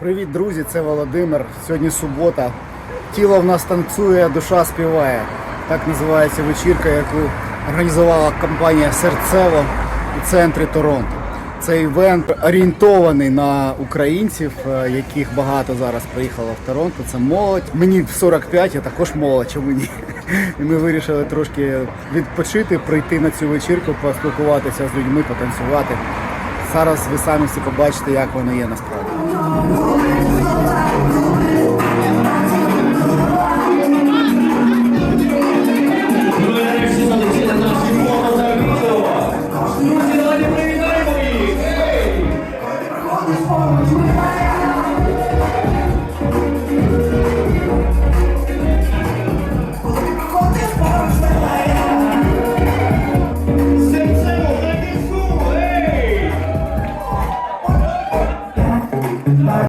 Привіт, друзі! Це Володимир. Сьогодні субота. Тіло в нас танцює, душа співає. Так називається вечірка, яку організувала компанія Серцево у центрі Торонто. Цей івент орієнтований на українців, е, яких багато зараз приїхало в Торонто. Це молодь. Мені 45, я також молодь, чому ні? І ми вирішили трошки відпочити, прийти на цю вечірку, поспілкуватися з людьми, потанцювати. Зараз ви самі всі побачите, як воно є насправді. Друзі, давайте привітаємо їх! Ей! Коли ти приходиш поруч, ми